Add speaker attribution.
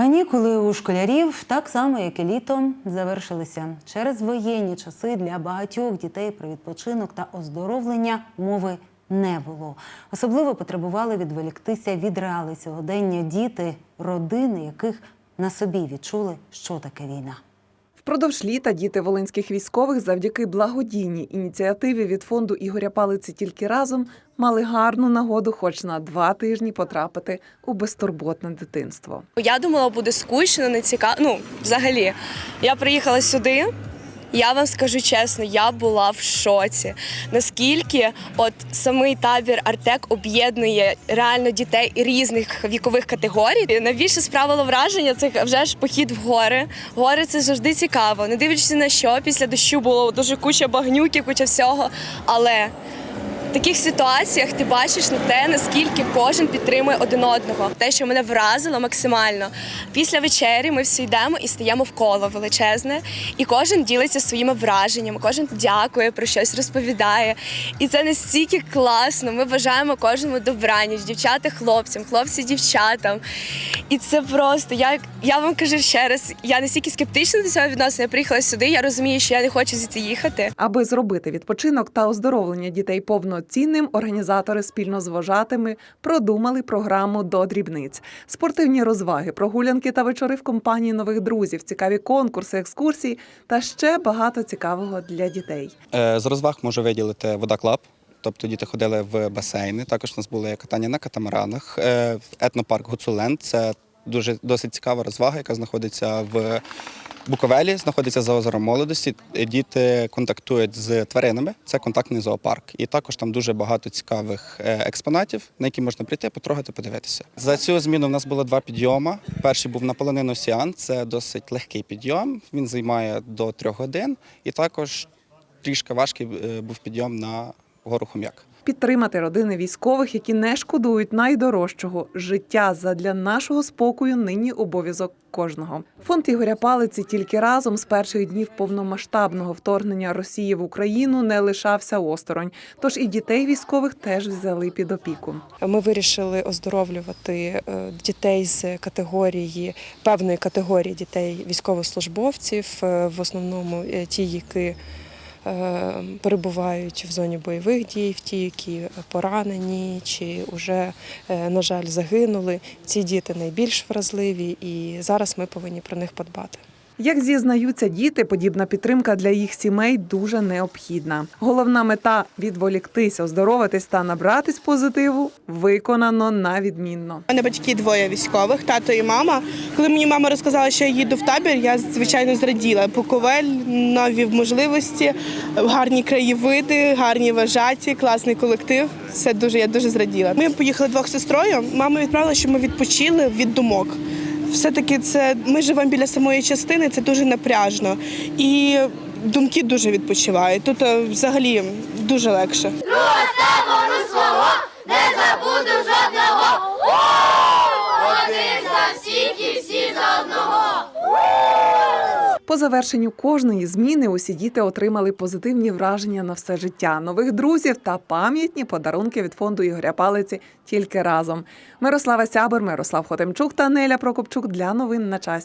Speaker 1: Канікули у школярів, так само як і літом, завершилися. Через воєнні часи для багатьох дітей про відпочинок та оздоровлення мови не було. Особливо потребували відволіктися від реалі сьогодення діти, родини, яких на собі відчули, що таке війна.
Speaker 2: Впродовж літа діти волинських військових завдяки благодійній ініціативі від фонду Ігоря Палиці тільки разом мали гарну нагоду, хоч на два тижні потрапити у безтурботне дитинство.
Speaker 3: Я думала, буде скучно, не цікаво. Ну, взагалі, я приїхала сюди. Я вам скажу чесно, я була в шоці. Наскільки от самий табір Артек об'єднує реально дітей різних вікових категорій. Найбільше справило враження це вже ж похід в гори. Гори це завжди цікаво. Не дивлячись на що, після дощу було дуже куча багнюки, куча всього. Але в таких ситуаціях ти бачиш на те, наскільки кожен підтримує один одного. Те, що мене вразило максимально. Після вечері ми всі йдемо і стаємо в коло величезне, і кожен ділиться своїми враженнями, кожен дякує про щось, розповідає. І це настільки класно. Ми бажаємо кожному добраніч, дівчата хлопцям, хлопці дівчатам. І це просто я, я вам кажу ще раз, я настільки скептично до цього відносина. Я приїхала сюди. Я розумію, що я не хочу звідси їхати.
Speaker 2: Аби зробити відпочинок та оздоровлення дітей повноцінним, організатори спільно з вожатими продумали програму до дрібниць. Спортивні розваги, прогулянки та вечори в компанії нових друзів, цікаві конкурси, екскурсії та ще багато цікавого для дітей.
Speaker 4: Е, З розваг можу виділити водоклаб. Тобто діти ходили в басейни. Також у нас були катання на катамаранах. Е, Етнопарк Гуцуленд це дуже досить цікава розвага, яка знаходиться в Буковелі, знаходиться за озером молодості. Діти контактують з тваринами. Це контактний зоопарк. І також там дуже багато цікавих е, експонатів, на які можна прийти, потрогати, подивитися. За цю зміну в нас було два підйоми. Перший був наполонину Сіан. Це досить легкий підйом. Він займає до трьох годин. І також трішки важкий е, був підйом на гору Хом'як.
Speaker 2: Підтримати родини військових, які не шкодують найдорожчого життя задля нашого спокою. Нині обов'язок кожного. Фонд Ігоря Палиці тільки разом з перших днів повномасштабного вторгнення Росії в Україну не лишався осторонь. Тож і дітей військових теж взяли під опіку.
Speaker 5: Ми вирішили оздоровлювати е, дітей з категорії певної категорії дітей військовослужбовців, е, в основному е, ті, які перебувають в зоні бойових дій, в ті, які поранені чи вже, е, на жаль, загинули. Ці діти найбільш вразливі, і зараз ми повинні про них подбати.
Speaker 2: Як зізнаються діти, подібна підтримка для їх сімей дуже необхідна. Головна мета відволіктись, оздоровитись та набратись позитиву виконано на відмінно.
Speaker 6: У мене батьки двоє військових, тато і мама. Коли мені мама розказала, що я їду в табір, я звичайно зраділа. Буковель, нові можливості, гарні краєвиди, гарні вважаті, класний колектив. Все дуже я дуже зраділа. Ми поїхали двох сестрою. Мама відправила, щоб ми відпочили від думок. Все-таки це ми живемо біля самої частини, це дуже напряжно. І думки дуже відпочивають. Тут е, взагалі дуже легше.
Speaker 2: По завершенню кожної зміни усі діти отримали позитивні враження на все життя, нових друзів та пам'ятні подарунки від фонду Ігоря Палиці тільки разом. Мирослава Сябер, Мирослав Хотемчук та Неля Прокопчук для новин на часі.